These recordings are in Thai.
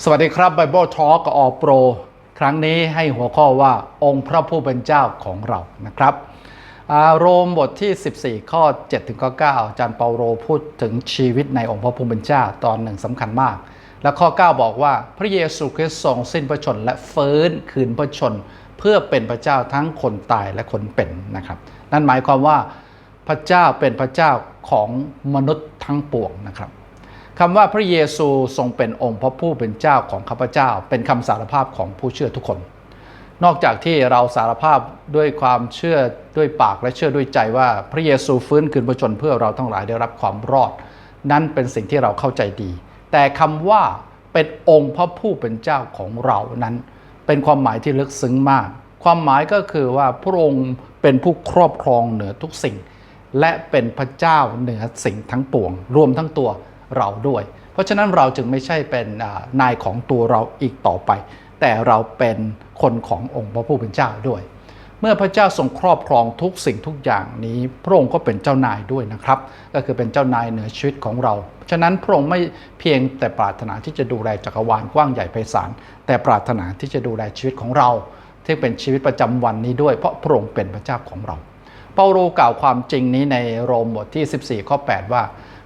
สวัสดีครับ Bible Talk กับออโปร ครั้งนี้ให้หัวข้อว่าองค์พระผู้เป็นเจ้าของเรานะครับโรมบทที่ 14 ข้อ7ถึงข้อ9อาจารย์เปาโลพูดถึงชีวิตในองค์พระผู้เป็นเจ้าตอนหนึ่งสำคัญมาก และข้อ 9 บอกว่าพระเยซูคริสต์ทรงสิ้นพระชนและฟื้นคืนพระชน เพื่อเป็นพระเจ้าทั้งคนตายและคนเป็นนะครับ นั่นหมายความว่าพระเจ้าเป็นพระเจ้าของมนุษย์ทั้งปวงนะครับ คำว่าพระเยซูทรงเป็นองค์พระผู้เป็นเจ้าของข้าพเจ้า เป็นคำสารภาพของผู้เชื่อทุกคน นอกจากที่เราสารภาพด้วยความเชื่อด้วยปากและเชื่อด้วยใจว่าพระเยซูฟื้นคืนพระชนเพื่อเราทั้งหลายได้รับความรอด นั้นเป็นสิ่งที่เราเข้าใจดี แต่คำว่าเป็นองค์พระผู้เป็นเจ้าของเรานั้น เป็นความหมายที่ลึกซึ้งมาก ความหมายก็คือว่าพระองค์เป็นผู้ครอบครองเหนือทุกสิ่ง และเป็นพระเจ้าเหนือสิ่งทั้งปวง รวมทั้งตัว เราด้วย เพราะฉะนั้นเราจึงไม่ใช่เป็นนายของตัวเราอีกต่อไป แต่เราเป็นคนขององค์พระผู้เป็นเจ้าด้วย เมื่อพระเจ้าทรงครอบครองทุกสิ่งทุกอย่างนี้ พระองค์ก็เป็นเจ้านายด้วยนะครับ ก็คือเป็นเจ้านายเหนือชีวิตของเรา ฉะนั้นพระองค์ไม่เพียงแต่ปรารถนาที่จะดูแลจักรวาลกว้างใหญ่ไพศาลแต่ปรารถนาที่จะดูแลชีวิตของเราที่เป็นชีวิตประจำวันนี้ด้วย เพราะพระองค์เป็นพระเจ้าของเรา เปาโลกล่าวความจริงนี้ในโรมบทที่ 14 ข้อ 8 ว่า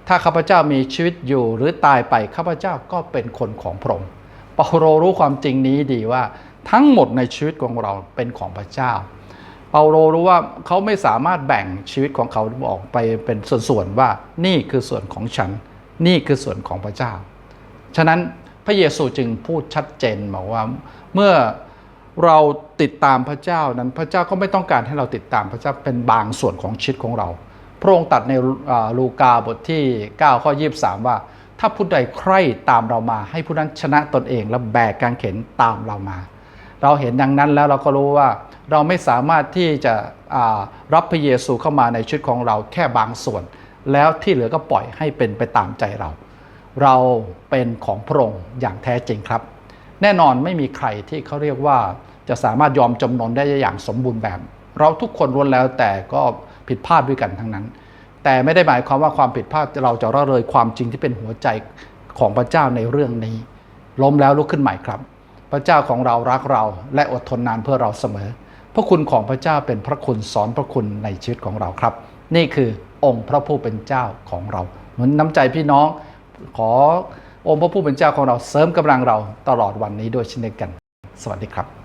ถ้าข้าพเจ้ามีชีวิตอยู่หรือตายไปข้าพเจ้าก็เป็นคนของพระองค์เปาโลรู้ความจริงนี้ดีว่าทั้งหมดในชีวิตของเราเป็นของพระเจ้า เปาโลรู้ว่าเขาไม่สามารถแบ่งชีวิตของเขาออกไปเป็นส่วนๆว่านี่คือส่วนของฉัน นี่คือส่วนของพระเจ้า ฉะนั้นพระเยซูจึงพูดชัดเจนบอกว่าเมื่อเราติดตามพระเจ้านั้นพระเจ้าก็ไม่ต้องการให้เราติดตามพระเจ้าเป็นบางส่วนของชีวิตของเรา พระองค์ตัดในลูกาบทที่ 9 ข้อ 23 ว่า ถ้าผู้ใดใคร่ตามเรามา ให้ผู้นั้นชนะตนเองและแบกกางเข็นตามเรามา เราเห็นดังนั้นแล้วเราก็รู้ว่าเราไม่สามารถที่จะรับพระเยซูเข้ามาในชีวิตของเราแค่บางส่วน แล้วที่เหลือก็ปล่อยให้เป็นไปตามใจเรา เราเป็นของพระองค์อย่างแท้จริงครับ แน่นอนไม่มีใครที่เขาเรียกว่าจะสามารถยอมจำนนได้อย่างสมบูรณ์แบบ เราทุกคนล้วนแล้วแต่ก็ ผิดพลาดด้วยกันทั้งนั้น แต่ไม่ได้หมายความว่าความผิดพลาดเราจะละเลยความจริงที่เป็นหัวใจของพระเจ้าในเรื่องนี้ ล้มแล้วลุกขึ้นใหม่ครับ พระเจ้าของเรารักเราและอดทนนานเพื่อเราเสมอ พระคุณของพระเจ้าเป็นพระคุณสอนพระคุณในชีวิตของเราครับ นี่คือองค์พระผู้เป็นเจ้าของเราหนุนน้ำใจพี่น้องขอองค์พระผู้เป็นเจ้าของเราเสริมกำลังเราตลอดวันนี้ด้วยเช่นเดียวกัน สวัสดีครับ